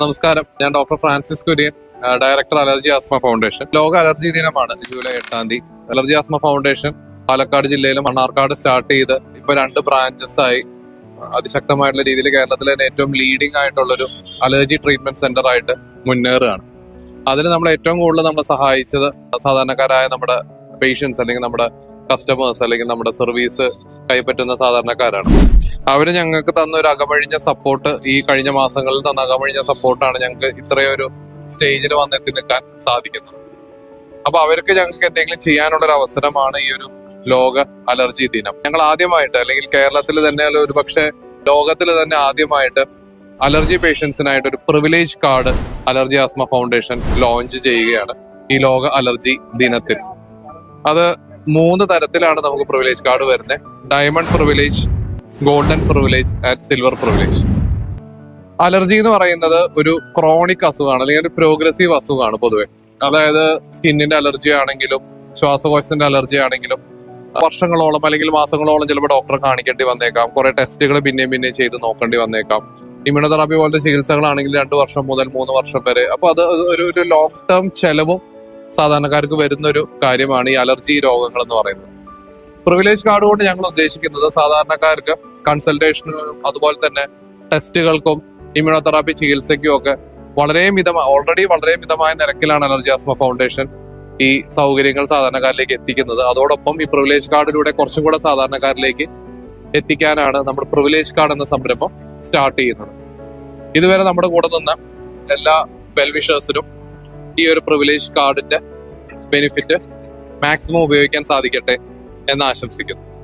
നമസ്കാരം. ഞാൻ doctor Francis Kurian director allergy asthma foundation. ലോക അലർജി ദിനമാണ് ജൂലൈ എട്ടാം തീയതി. അലർജി ആസ്മ ഫൗണ്ടേഷൻ പാലക്കാട് ജില്ലയിലും മണ്ണാർക്കാട് സ്റ്റാർട്ട് ചെയ്ത് ഇപ്പൊ രണ്ട് ബ്രാഞ്ചസ് ആയി. അതിശക്തമായിട്ടുള്ള രീതിയിൽ കേരളത്തിലെ ഏറ്റവും ലീഡിംഗ് ആയിട്ടുള്ള ഒരു അലർജി ട്രീറ്റ്മെന്റ് സെന്റർ ആയിട്ട് മുന്നേറുകയാണ്. അതിന് നമ്മൾ ഏറ്റവും കൂടുതൽ നമ്മൾ സഹായിച്ചത് സാധാരണക്കാരായ നമ്മുടെ പേഷ്യൻസ് അല്ലെങ്കിൽ നമ്മുടെ കസ്റ്റമേഴ്സ് അല്ലെങ്കിൽ നമ്മുടെ സർവീസ് കൈപ്പറ്റുന്ന സാധാരണക്കാരാണ്. അവർ ഞങ്ങൾക്ക് തന്ന ഒരു അകമഴിഞ്ഞ സപ്പോർട്ട് ഈ കഴിഞ്ഞ മാസങ്ങളിൽ തന്ന അകമഴിഞ്ഞ സപ്പോർട്ടാണ് ഞങ്ങൾക്ക് ഇത്രയൊരു സ്റ്റേജിൽ വന്നെത്തി നിൽക്കാൻ സാധിക്കുന്നത്. അപ്പൊ അവർക്ക് ഞങ്ങൾക്ക് എന്തെങ്കിലും ചെയ്യാനുള്ള ഒരു അവസരമാണ് ഈ ഒരു ലോക അലർജി ദിനം. ഞങ്ങൾ ആദ്യമായിട്ട് അല്ലെങ്കിൽ കേരളത്തിൽ തന്നെ ഒരു പക്ഷേ ലോകത്തിൽ തന്നെ ആദ്യമായിട്ട് അലർജി പേഷ്യൻസിനായിട്ട് ഒരു privilege card allergy asthma foundation launch ചെയ്യുകയാണ് ഈ ലോക അലർജി ദിനത്തിൽ. അത് മൂന്ന് തരത്തിലാണ് നമുക്ക് പ്രിവിലേജ് കാർഡ് വരുന്നത്. Diamond privilege golden privilege and silver privilege allergy എന്ന് പറയുന്നത് ഒരു ക്രോണിക് അസുഖമാണ് അല്ലെങ്കിൽ ഒരു പ്രോഗ്രസീവ് അസുഖമാണ് പൊതുവെ. അതായത് സ്കിന്നിന്റെ അലർജി ആണെങ്കിലും ശ്വാസകോശത്തിന്റെ അലർജി ആണെങ്കിലും വർഷങ്ങളോളം അല്ലെങ്കിൽ മാസങ്ങളോളം ചിലപ്പോൾ ഡോക്ടറെ കാണിക്കേണ്ടി വന്നേക്കാം. കുറെ ടെസ്റ്റുകൾ പിന്നെയും പിന്നെയും ചെയ്ത് നോക്കേണ്ടി വന്നേക്കാം. ഇമ്മ്യൂണോതെറാപ്പി പോലത്തെ ചികിത്സകളാണെങ്കിൽ രണ്ട് വർഷം മുതൽ മൂന്ന് വർഷം വരെ. അപ്പൊ അത് ഒരു ഒരു ലോങ് ടേം ചെലവും സാധാരണക്കാർക്ക് വരുന്ന ഒരു കാര്യമാണ് ഈ അലർജി രോഗങ്ങൾ എന്ന് പറയുന്നത്. പ്രിവിലേജ് കാർഡ് കൊണ്ട് ഞങ്ങൾ ഉദ്ദേശിക്കുന്നത് സാധാരണക്കാർക്ക് കൺസൾട്ടേഷനും അതുപോലെ തന്നെ ടെസ്റ്റുകൾക്കും ഇമ്മ്യൂണോതെറാപ്പി ചികിത്സയ്ക്കും ഒക്കെ വളരെ മിതമായ ഓൾറെഡി വളരെ മിതമായ നിരക്കിലാണ് അലർജി ആസ്മ ഫൗണ്ടേഷൻ ഈ സൗകര്യങ്ങൾ സാധാരണക്കാരിലേക്ക് എത്തിക്കുന്നത്. അതോടൊപ്പം ഈ പ്രിവിലേജ് കാർഡിലൂടെ കുറച്ചും കൂടെ സാധാരണക്കാരിലേക്ക് എത്തിക്കാനാണ് നമ്മുടെ പ്രിവിലേജ് കാർഡ് എന്ന സംരംഭം സ്റ്റാർട്ട് ചെയ്യുന്നത്. ഇതുവരെ നമ്മുടെ കൂടെ നിന്ന എല്ലാ വെൽവിഷേഴ്സിനും ഈ ഒരു പ്രിവിലേജ് കാർഡിന്റെ ബെനിഫിറ്റ് മാക്സിമം ഉപയോഗിക്കാൻ സാധിക്കട്ടെ എന്ന് ആശംസിക്കുന്നു.